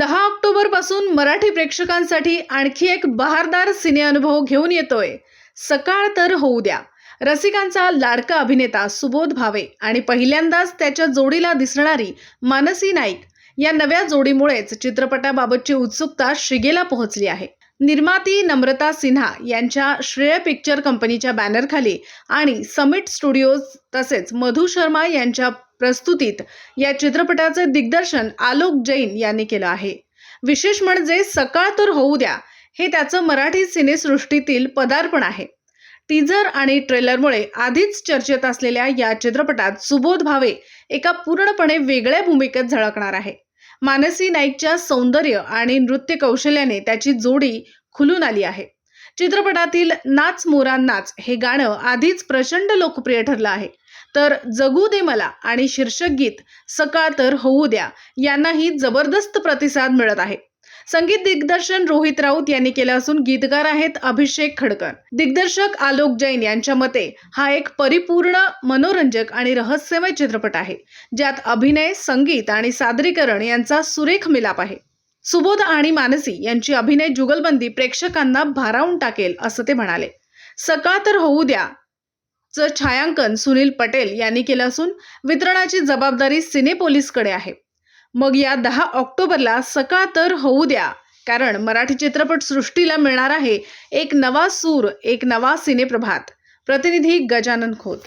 दहा ऑक्टोबरपासून मराठी प्रेक्षकांसाठी आणखी एक बहारदार सिने अनुभव घेऊन येतोय. सकाळ तर होऊ द्या. रसिकांचा लाडका अभिनेता सुबोध भावे आणि पहिल्यांदाच त्याच्या जोडीला दिसणारी मानसी नाईक या नव्या जोडीमुळेच चित्रपटाबाबतची उत्सुकता शिगेला पोहोचली आहे. निर्माती नम्रता सिन्हा यांच्या श्रेय पिक्चर कंपनीच्या बॅनरखाली आणि समिट स्टुडिओज तसेच मधु शर्मा यांच्या प्रस्तुतीत या चित्रपटाचे दिग्दर्शन आलोक जैन यांनी केलं आहे. विशेष म्हणजे सकाळ तर होऊ द्या हे त्याचं मराठी सिनेसृष्टीतील पदार्पण आहे. टीझर आणि ट्रेलरमुळे आधीच चर्चेत असलेल्या या चित्रपटात सुबोध भावे एका पूर्णपणे वेगळ्या भूमिकेत झळकणार आहे. मानसी नाईकच्या सौंदर्य आणि नृत्य कौशल्याने त्याची जोडी खुलून आली आहे. चित्रपटातील नाच मोरा नाच हे गाणं आधीच प्रचंड लोकप्रिय ठरलं आहे. तर जगू दे मला आणि शीर्षक गीत सकाळ तर होऊ द्या यांनाही जबरदस्त प्रतिसाद मिळत आहे. संगीत दिग्दर्शन रोहित राऊत यांनी केलं असून गीतकार आहेत अभिषेक खडकर. दिग्दर्शक आलोक जैन यांच्या मते हा एक परिपूर्ण मनोरंजक आणि रहस्यमय चित्रपट आहे ज्यात अभिनय संगीत आणि सादरीकरण यांचा सुरेख मिलाप आहे. सुबोध आणि मानसी यांची अभिनय जुगलबंदी प्रेक्षकांना भारावून टाकेल असं ते म्हणाले. सकाळ तर होऊ द्या चं छायांकन सुनील पटेल यांनी केलं असून वितरणाची जबाबदारी सिनेपोलिसकडे आहे. मग या दहा ऑक्टोबरला सकाळ तर होऊ द्या कारण मराठी चित्रपट सृष्टीला मिळणार आहे एक नवा सूर एक नवा सिनेप्रभात प्रतिनिधी गजानन खोत.